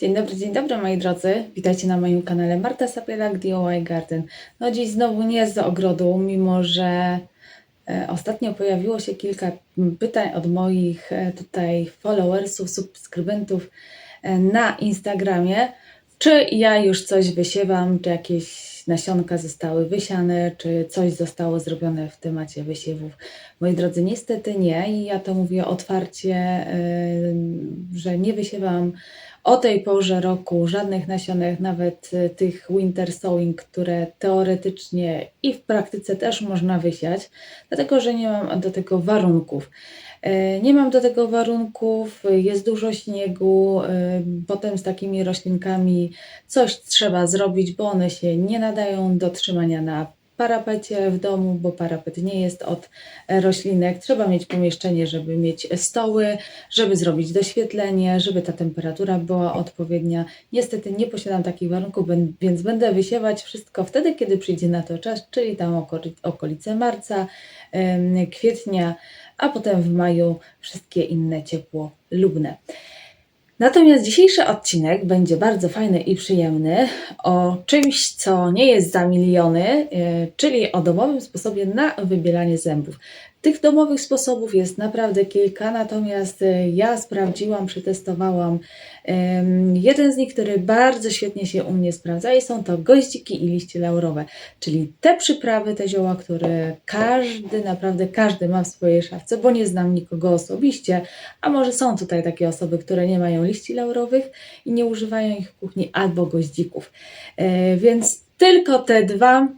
Dzień dobry, dzień dobry moi drodzy. Witajcie na moim kanale Marta Sapielak DIY Garden. No dziś znowu nie z ogrodu, mimo że e, ostatnio pojawiło się kilka pytań od moich e, tutaj followersów, subskrybentów e, na Instagramie, czy ja już coś wysiewam, czy jakieś nasionka zostały wysiane, czy coś zostało zrobione w temacie wysiewów. Moi drodzy, niestety nie i ja to mówię otwarcie, że nie wysiewam o tej porze roku żadnych nasionek, nawet e, tych winter sowing, które teoretycznie i w praktyce też można wysiać, dlatego że nie mam do tego warunków. E, Nie mam do tego warunków, jest dużo śniegu, e, potem z takimi roślinkami coś trzeba zrobić, bo one się nie nadają do trzymania na parapecie w domu, bo parapet nie jest od e, roślinek. Trzeba mieć pomieszczenie, żeby mieć stoły, żeby zrobić doświetlenie, żeby ta temperatura była odpowiednia. Niestety nie posiadam takich warunków, więc będę wysiewać wszystko wtedy, kiedy przyjdzie na to czas, czyli tam okoli- okolice marca, kwietnia, a potem w maju wszystkie inne ciepło lubne. Natomiast dzisiejszy odcinek będzie bardzo fajny i przyjemny o czymś, co nie jest za miliony, e, czyli o domowym sposobie na wybielanie zębów. Tych domowych sposobów jest naprawdę kilka, natomiast e, ja sprawdziłam, przetestowałam jeden z nich, który bardzo świetnie się u mnie sprawdza i są to goździki i liście laurowe, czyli te przyprawy, te zioła, które każdy, naprawdę każdy ma w swojej szafce, bo nie znam nikogo osobiście, a może są tutaj takie osoby, które nie mają liści laurowych i nie używają ich w kuchni albo goździków. E, więc tylko te dwa,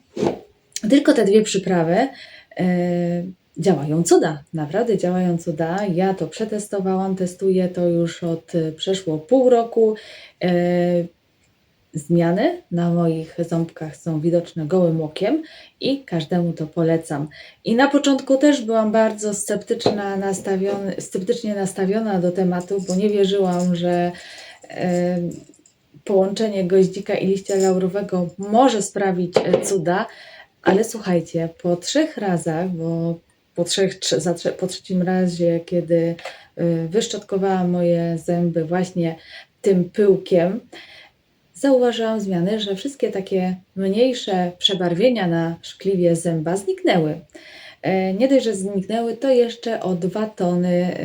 tylko te dwie przyprawy e, działają cuda. Naprawdę działają cuda. Ja to przetestowałam, testuję to już od e, przeszło pół roku. E, Zmiany na moich ząbkach są widoczne gołym okiem i każdemu to polecam. I na początku też byłam bardzo sceptyczna, nastawiony, sceptycznie nastawiona do tematu, bo nie wierzyłam, że e, połączenie goździka i liścia laurowego może sprawić cuda, ale słuchajcie, po trzech razach, bo po, trzech, po trzecim razie, kiedy e, wyszczotkowałam moje zęby właśnie tym pyłkiem, zauważyłam zmiany, że wszystkie takie mniejsze przebarwienia na szkliwie zęba zniknęły. E, Nie dość, że zniknęły, to jeszcze o dwa tony e,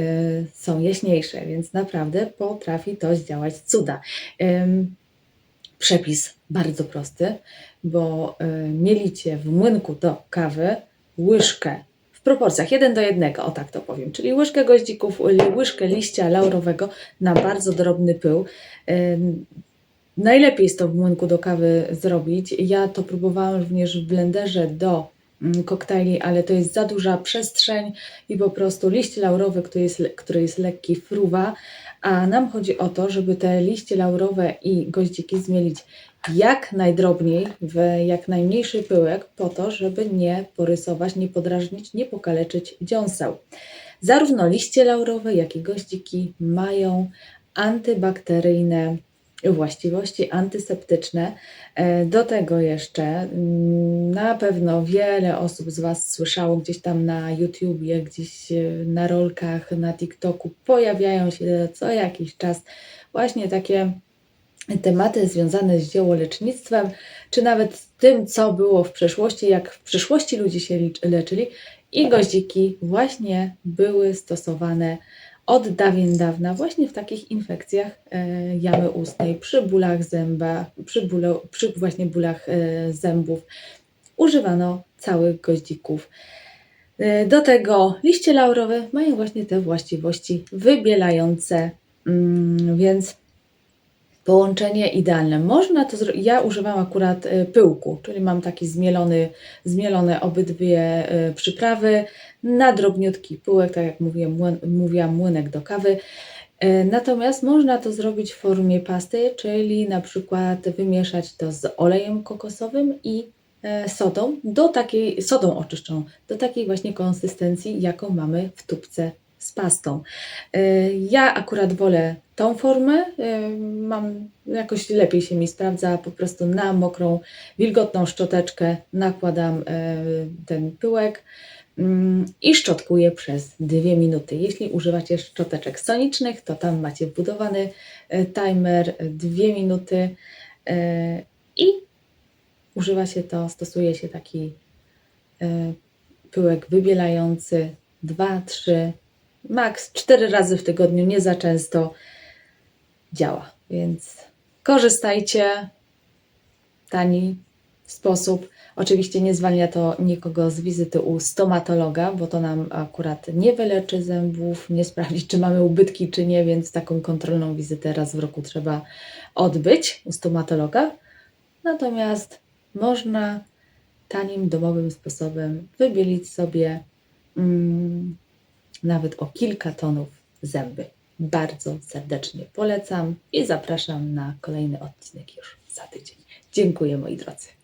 są jaśniejsze, więc naprawdę potrafi to zdziałać cuda. Przepis bardzo prosty, bo mielicie w młynku do kawy łyżkę proporcjach 1 do 1, o tak to powiem, czyli łyżkę goździków, ły- łyżkę liścia laurowego na bardzo drobny pył. Najlepiej jest to w młynku do kawy zrobić. Ja to próbowałam również w blenderze do mm, koktajli, ale to jest za duża przestrzeń i po prostu liść laurowy, który jest, który jest lekki, fruwa. A nam chodzi o to, żeby te liście laurowe i goździki zmielić jak najdrobniej, w jak najmniejszy pyłek, po to, żeby nie porysować, nie podrażnić, nie pokaleczyć dziąseł. Zarówno liście laurowe, jak i goździki mają antybakteryjne właściwości antyseptyczne. E, Do tego jeszcze mm, na pewno wiele osób z Was słyszało gdzieś tam na YouTubie, gdzieś e, na rolkach, na TikToku pojawiają się co jakiś czas właśnie takie tematy związane z ziołolecznictwem, czy nawet z tym, co było w przeszłości, jak w przyszłości ludzie się leczyli. I goździki właśnie były stosowane od dawien dawna właśnie w takich infekcjach e, jamy ustnej, przy bólach zęba, przy, bólu, przy właśnie bólach e, zębów. Używano całych goździków. E, Do tego liście laurowe mają właśnie te właściwości wybielające, mm, więc połączenie idealne. Można to zrobić. Ja używam akurat e, pyłku, czyli mam taki zmielony, zmielone obydwie e, przyprawy na drobniutki pyłek, tak jak mówiłem, młyn, mówiłam, młynek do kawy. E, Natomiast można to zrobić w formie pasty, czyli na przykład wymieszać to z olejem kokosowym i sodą, do takiej, sodą oczyszczoną, do takiej właśnie konsystencji, jaką mamy w tubce z pastą. Ja akurat wolę tą formę, e, mam jakoś lepiej się mi sprawdza, po prostu na mokrą, wilgotną szczoteczkę nakładam e, ten pyłek mm, i szczotkuję przez dwie minuty. Jeśli używacie szczoteczek sonicznych, to tam macie wbudowany e, timer 2 minuty i używa się to, stosuje się taki pyłek wybielający 2, 3, maks 4 razy w tygodniu, nie za często działa. Więc korzystajcie. Tani sposób. Oczywiście nie zwalnia to nikogo z wizyty u stomatologa, bo to nam akurat nie wyleczy zębów, nie sprawdzi, czy mamy ubytki, czy nie, więc taką kontrolną wizytę raz w roku trzeba odbyć u stomatologa. Natomiast można tanim, domowym sposobem wybielić sobie mm, nawet o kilka tonów zęby. Bardzo serdecznie polecam i zapraszam na kolejny odcinek już za tydzień. Dziękuję moi drodzy.